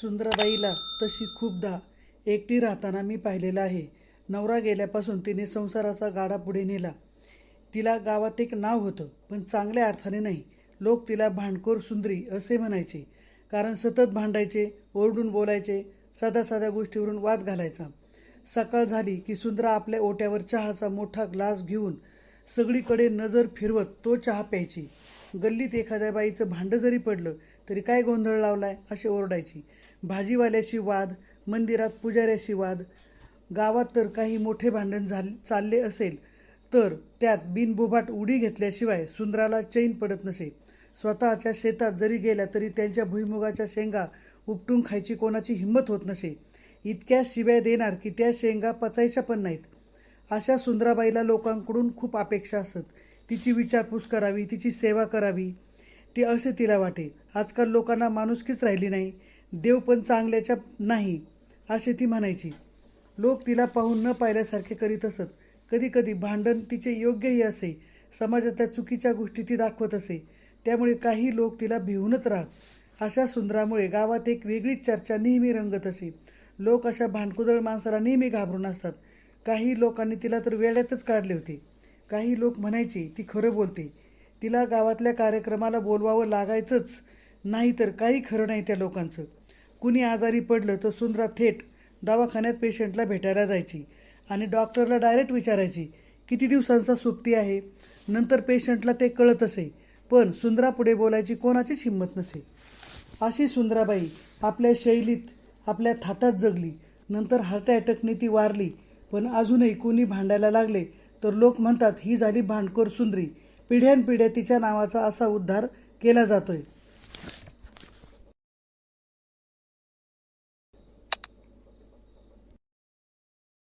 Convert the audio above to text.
सुंदराबाईला तशी खूपदा एकटी राहताना मी पाहिलेलं आहे. नवरा गेल्यापासून तिने संसाराचा गाडा पुढे नेला. तिला गावात एक नाव होतं पण चांगल्या अर्थाने नाही. लोक तिला भांडखोर सुंदरी असे म्हणायचे. कारण सतत भांडायचे ओरडून बोलायचे साध्या साध्या गोष्टीवरून वाद घालायचा. सकाळ झाली की सुंदरा आपल्या ओट्यावर चहाचा मोठा ग्लास घेऊन सगळीकडे नजर फिरवत तो चहा प्यायची. गल्लीत एखाद्या बाईचं भांडं जरी पडलं तरी काय गोंधळ लावलाय असे ओरडायची. भाजीवाल्याशी वाद मंदिरात पुजाऱ्याशी वाद गावात तर काही मोठे भांडण झाल चालले असेल तर त्यात बिनबोभाट उडी घेतल्याशिवाय सुंदराला चैन पडत नसे. स्वतःच्या शेतात जरी गेल्या तरी त्यांच्या भुईमुगाच्या शेंगा उपटून खायची कोणाची हिंमत होत नसे. इतक्या शिव्या देणार की त्या शेंगा पचायच्या पण नाहीत. अशा सुंदराबाईला लोकांकडून खूप अपेक्षा असत. तिची विचारपूस करावी तिची सेवा करावी ती असे तिला वाटे. आजकाल लोकांना माणुसकीच राहिली नाही. देव पण चांगल्याच्या नाही असे ती म्हणायची. लोक तिला पाहून न पाहिल्यासारखे करीत असत. कधी कधी भांडण तिचे योग्यही असे. समाजातल्या चुकीच्या गोष्टी ती दाखवत असे. त्यामुळे काही लोक तिला भिवूनच राहत. अशा सुंदरामुळे गावात एक वेगळीच चर्चा नेहमी रंगत असे. लोक अशा भांडकुदळ माणसाला नेहमी घाबरून असतात. काही लोकांनी तिला तर वेड्यातच काढले होते. काही लोक म्हणायचे ती खरं बोलते. तिला गावातल्या कार्यक्रमाला बोलवावं लागायचंच. नाही तर काही खरं नाही त्या लोकांचं. कुणी आजारी पडलं तर सुंदरा थेट दवाखान्यात पेशंटला भेटायला जायची आणि डॉक्टरला डायरेक्ट विचारायची किती दिवसांचा सुप्ती आहे? नंतर पेशंटला ते कळत असे पण सुंदरा पुढे बोलायची कोणाचीच हिंमत नसे. अशी सुंदराबाई आपल्या शैलीत आपल्या थाटात जगली. नंतर हार्ट अटॅकने ती वारली पण अजूनही कुणी भांडायला लागले तर लोक म्हणतात ही झाली भांडखोर सुंदरी. पिढ्यानपिढ्या तिच्या नावाचा असा उद्धार केला जातोय.